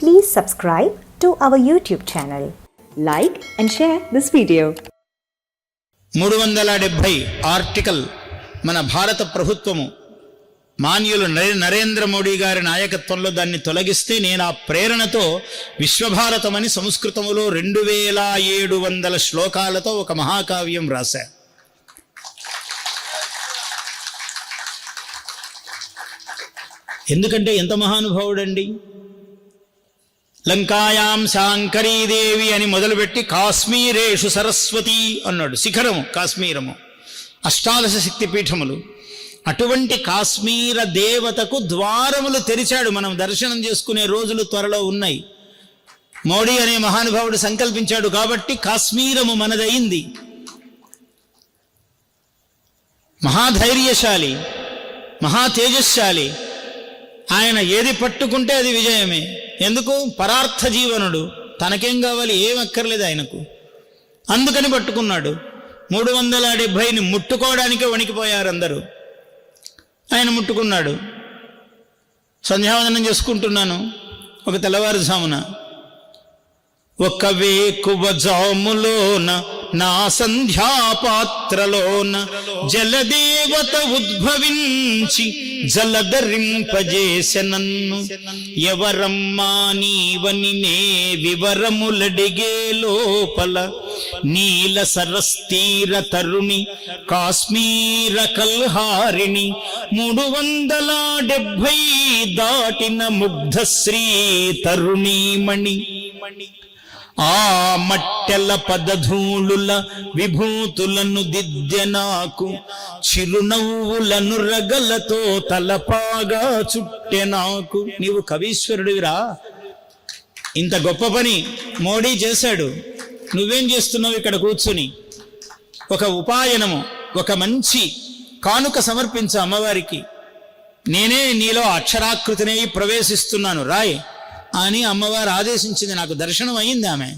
Please subscribe to our YouTube channel. Like and share this video. మూడు వందల డెబ్భై article మన భారత ప్రభుత్వము మాన్యులు నరే నరేంద్ర మోడీ గారి నాయకత్వంలో దాన్ని తొలగిస్తే నేను ఆ ప్రేరణతో విశ్వభారతమని సంస్కృతములో రెండు వేల ఏడు వందల శ్లోకాలతో ఒక మహాకావ్యం రాశా ఎందుకంటే ఎంత మహానుభావుడండి లంకాయాం శాంకరీదేవి అని మొదలుపెట్టి కాశ్మీరేషు సరస్వతి అన్నాడు. శిఖరము కాశ్మీరము. అష్టాదశ శక్తి పీఠములు అటువంటి కాశ్మీర దేవతకు ద్వారములు తెరిచాడు. మనం దర్శనం చేసుకునే రోజులు త్వరలో ఉన్నాయి. మోడీ అనే మహానుభావుడు సంకల్పించాడు కాబట్టి కాశ్మీరము మనదయింది మహాధైర్యశాలి మహా తేజస్శాలి ఆయన ఏది పట్టుకుంటే అది విజయమే. ఎందుకు? పరార్థ జీవనుడు. తనకేం కావాలి? ఏం అక్కర్లేదు ఆయనకు. అందుకని పట్టుకున్నాడు. మూడు వందల డెబ్భైని ముట్టుకోవడానికే వణికిపోయారు అందరూ ఆయన ముట్టుకున్నాడు. సంధ్యావందనం చేసుకుంటున్నాను. ఒక తెల్లవారుజామున. ఒక వేకువ జాములోన నా సంధ్యాపాత్రలోన జలదేవత ఉద్భవించి జలధరింపజేసె నన్ను. ఎవరమ్మా నీవని నే వివరములడిగే లోపల నీల సరస్తీర తరుణి కాశ్మీర కల్హారిణి మూడు వందల డెబ్భై దాటిన ముగ్ధశ్రీ తరుణీమణి. మణి ఆ మట్టెల పదధూళుల విభూతులను దిద్య నాకు. చిరునవ్వులను రగలతో తలపాగా చుట్టె నాకు. నీవు కవీశ్వరుడివిరా. ఇంత గొప్ప పని మోడీ చేశాడు. నువ్వేం చేస్తున్నావు ఇక్కడ కూర్చుని? ఒక ఉపాయనము ఒక మంచి కానుక సమర్పించు అమ్మవారికి. నేనే నీలో అక్షరాకృతినే ప్రవేశిస్తున్నాను. రాయ్. అని అమ్మవారు ఆదేశించింది. నాకు దర్శనం అయింది ఆమె.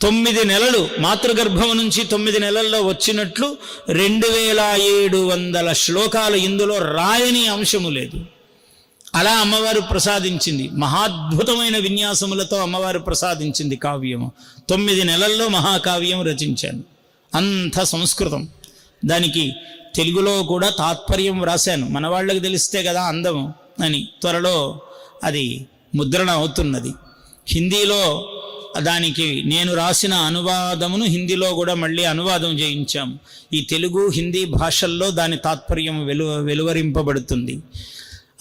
తొమ్మిది నెలలు మాతృగర్భం నుంచి తొమ్మిది నెలల్లో వచ్చినట్లు రెండు వేల ఏడు వందల శ్లోకాలు ఇందులో రాయని అంశము లేదు. అలా అమ్మవారు ప్రసాదించింది. మహాద్భుతమైన విన్యాసములతో అమ్మవారు ప్రసాదించింది కావ్యము. తొమ్మిది నెలల్లో మహాకావ్యం రచించాను. అంత సంస్కృతం. దానికి తెలుగులో కూడా తాత్పర్యం వ్రాశాను. మన వాళ్ళకి తెలిస్తే కదా అందము అని. త్వరలో అది ముద్రణ అవుతున్నది. హిందీలో దానికి నేను రాసిన అనువాదమును హిందీలో కూడా మళ్ళీ అనువాదం చేయించాము. ఈ తెలుగు హిందీ భాషల్లో దాని తాత్పర్యం వెలు వెలువరింపబడుతుంది.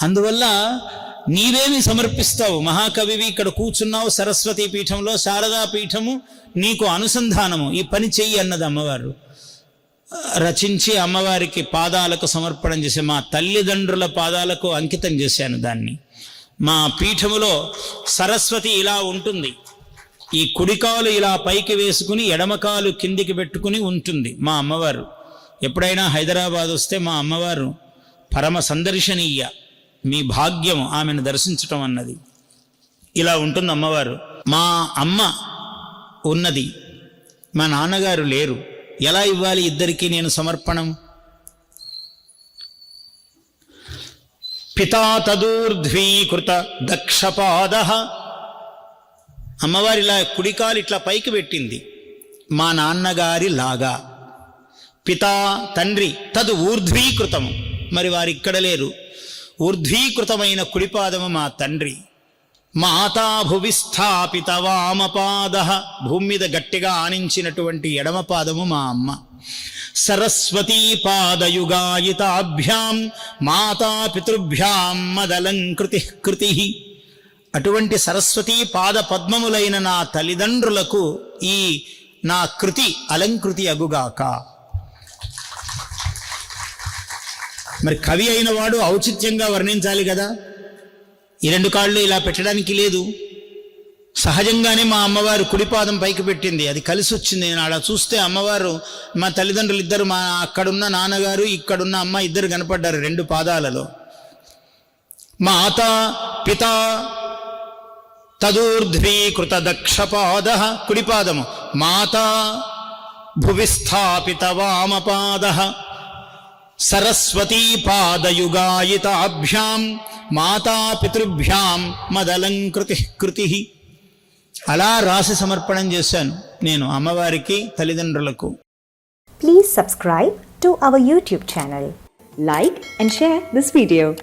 అందువల్ల నీవేమి సమర్పిస్తావు? మహాకవివి ఇక్కడ కూర్చున్నావు సరస్వతి పీఠంలో శారదా పీఠము నీకు అనుసంధానము. ఈ పని చెయ్యి అన్నది అమ్మవారు. రచించి అమ్మవారికి పాదాలకు సమర్పణం చేసి మా తల్లిదండ్రుల పాదాలకు అంకితం చేశాను దాన్ని. మా పీఠములో సరస్వతి ఇలా ఉంటుంది. ఈ కుడికాలు ఇలా పైకి వేసుకుని ఎడమకాలు కిందికి పెట్టుకుని ఉంటుంది మా అమ్మవారు. ఎప్పుడైనా హైదరాబాద్ వస్తే మా అమ్మవారు పరమ సందర్శనీయ మీ భాగ్యము ఆమెను దర్శించటం అన్నది. ఇలా ఉంటుంది అమ్మవారు. మా అమ్మ ఉన్నది. మా నాన్నగారు లేరు. ఎలా ఇవ్వాలి ఇద్దరికీ నేను సమర్పణం? పితా తదూర్ధ్వీకృత దక్షపాద. అమ్మవారి ఇలా కుడికాలు ఇట్లా పైకి పెట్టింది. మా నాన్నగారి లాగా. పితా తండ్రి తదు ఊర్ధ్వీకృతము మరి వారు ఇక్కడ లేరు. ఊర్ధ్వీకృతమైన కుడిపాదము మా తండ్రి. మాతా భువి వామపాద. భూమి మీద గట్టిగా ఆనించినటువంటి ఎడమపాదము మా అమ్మ. సరస్వతీ పాదయుగాయితాభ్యాం మాతా పితృభ్యాం మదలంకృతి కృతి. అటువంటి సరస్వతీ పాద పద్మములైన నా తల్లిదండ్రులకు ఈ నా కృతి అలంకృతి అగుగాక. మరి కవి అయిన వాడు ఔచిత్యంగా వర్ణించాలి కదా. ఈ రెండు కాళ్ళు ఇలా పెట్టడానికి లేదు. సహజంగానే మా అమ్మవారు కుడిపాదం పైకి పెట్టింది. అది కలిసి వచ్చింది నేను అలా చూస్తే అమ్మవారు మా తల్లిదండ్రులు ఇద్దరు మా అక్కడున్న నాన్నగారు ఇక్కడున్న అమ్మ ఇద్దరు కనపడ్డారు రెండు పాదాలలో. మాత పిత తదూర్ధ్వీకృత దక్షపాద కుడిపాదము మాత భువిస్థాపిత వామపాద సరస్వతీ మాతాపితృభ్యాం మదలంకృతి కృతి. అలా రాసి సమర్పణం చేశాను నేను అమ్మవారికి తల్లిదండ్రులకు. Please subscribe to our YouTube channel like and share this video